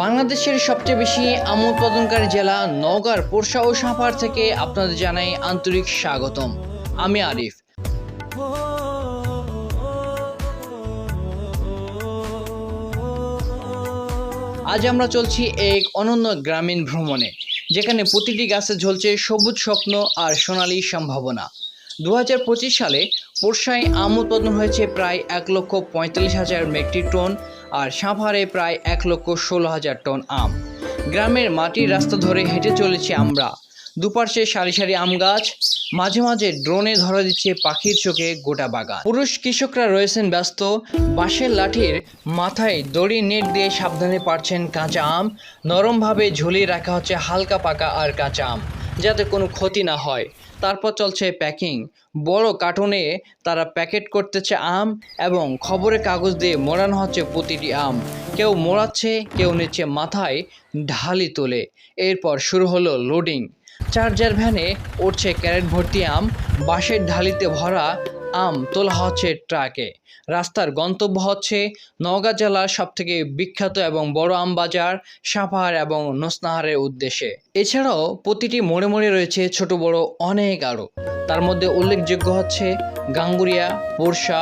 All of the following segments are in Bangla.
বাংলাদেশের সবচেয়ে বেশি আম উৎপাদনকারী জেলা নওগাঁর পোরশা ও সাভার থেকে আপনাদের জানাই আন্তরিক স্বাগতম। আমি আরিফ। আজ আমরা চলছি এক অনন্য গ্রামীণ ভ্রমণে, যেখানে প্রতিটি গাছে ঝলছে সবুজ স্বপ্ন আর সোনালী সম্ভাবনা। দু হাজার পঁচিশ সালে পোরশায় আম উৎপাদন হয়েছে প্রায় এক লক্ষ পঁয়তাল্লিশ হাজার মেট্রিক টন আর সাভারে প্রায় এক লক্ষ ষোলো হাজার টন আম। গ্রামের মাটির রাস্তা ধরে হেঁটে চলেছি আমরা। দুপাশে সারি সারি আম গাছ, মাঝে মাঝে ড্রোনে ধরা দিচ্ছে পাখির চোখে গোটা বাগান। পুরুষ কৃষকরা রয়েছেন ব্যস্ত, বাঁশের লাঠির মাথায় দড়ি নেট দিয়ে সাবধানে পারছেন কাঁচা আম, নরমভাবে ঝুলিয়ে রাখা হচ্ছে হালকা পাকা আর কাঁচা আম। যাতে কোনো ক্ষতি না হয়। তারপর চলছে প্যাকিং। বড় কার্টুনে তারা প্যাকেট করতেছে আম এবং খবরের কাগজ দিয়ে মোড়ানো হচ্ছে প্রতিটি আম। কেউ মোড়াচ্ছে, কেউ নিচ্ছে মাথায় ঢালি তোলে। এরপর শুরু হলো লোডিং চার্জার ভ্যানে উঠছে ক্যারেট ভর্তি আম। বাঁশের ঢালিতে ভরা আম তোলা হচ্ছে ট্রাকে। রাস্তার গন্তব্য হচ্ছে নওগাঁ জেলার সবথেকে বিখ্যাত এবং বড় আম বাজার সাপাহার এবং নোসনাহারের উদ্দেশ্যে। এছাড়াও প্রতিটি মোড়ে মোড়ে রয়েছে ছোট বড় অনেক আরও। তার মধ্যে উল্লেখযোগ্য হচ্ছে গাঙ্গুরিয়া পোরশা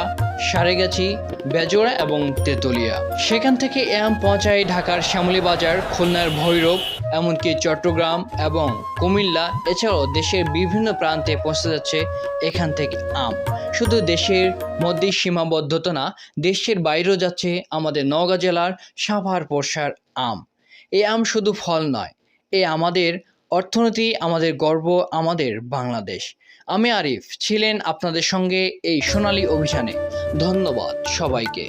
সারেগাছি, বেজোড়া এবং তেতুলিয়া। সেখান থেকে এ আম পৌঁছায় ঢাকার শ্যামলী বাজার, খুলনার ভৈরব, এমনকি চট্টগ্রাম এবং কুমিল্লা, এছাড়াও দেশের বিভিন্ন প্রান্তে পৌঁছে যাচ্ছে এখান থেকে আম। শুধু দেশের মধ্যেই সীমাবদ্ধতা না, দেশের বাইরেও যাচ্ছে আমাদের নওগাঁ জেলার সাভার পোরশার আম। এই আম শুধু ফল নয়, এ আমাদের অর্থনীতি, আমাদের গর্ব, আমাদের বাংলাদেশ। আমি আরিফ, ছিলেন আপনাদের সঙ্গে এই সোনালী অভিযানে। ধন্যবাদ সবাইকে।